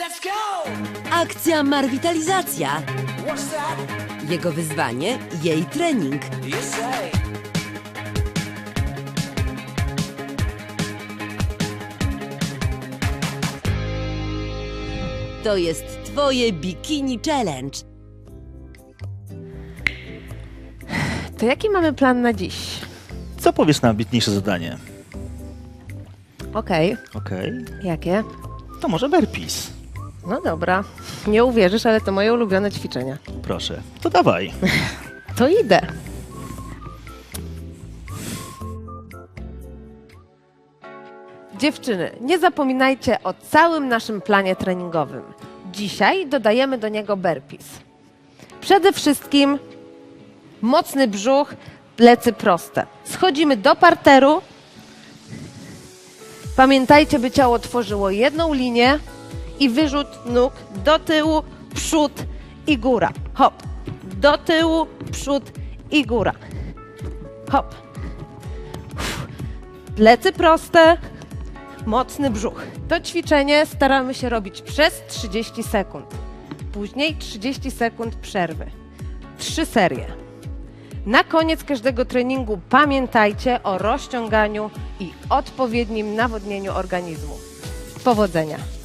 Let's go! Akcja Marwitalizacja. What's that? Jego wyzwanie, jej trening. To jest twoje Bikini Challenge. To jaki mamy plan na dziś? Co powiesz na ambitniejsze zadanie? Okej, Okej, jakie? to może burpees. No dobra. Nie uwierzysz, ale to moje ulubione ćwiczenia. Proszę, to dawaj. To idę. Dziewczyny, nie zapominajcie o całym naszym planie treningowym. Dzisiaj dodajemy do niego burpees. Przede wszystkim mocny brzuch, plecy proste. Schodzimy do parteru. Pamiętajcie, by ciało tworzyło jedną linię i wyrzut nóg do tyłu, przód i góra. Hop. Do tyłu, przód i góra. Hop. Uff. Plecy proste, mocny brzuch. To ćwiczenie staramy się robić przez 30 sekund. Później 30 sekund przerwy. Trzy serie. Na koniec każdego treningu pamiętajcie o rozciąganiu i odpowiednim nawodnieniu organizmu. Powodzenia!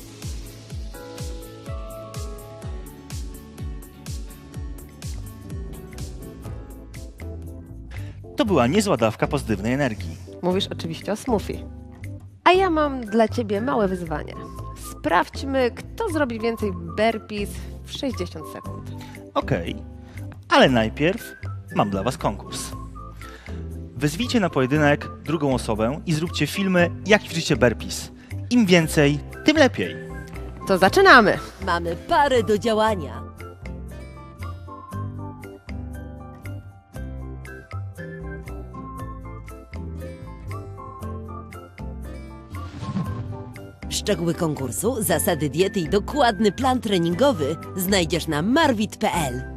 To była niezła dawka pozytywnej energii. Mówisz oczywiście o smoothie. A ja mam dla Ciebie małe wyzwanie. Sprawdźmy, kto zrobi więcej burpees w 60 sekund. Okej, ale najpierw mam dla Was konkurs. Wezwijcie na pojedynek drugą osobę i zróbcie filmy, jak ćwiczycie burpees. Im więcej, tym lepiej. To zaczynamy! Mamy parę do działania. Szczegóły konkursu, zasady diety i dokładny plan treningowy znajdziesz na marwit.pl.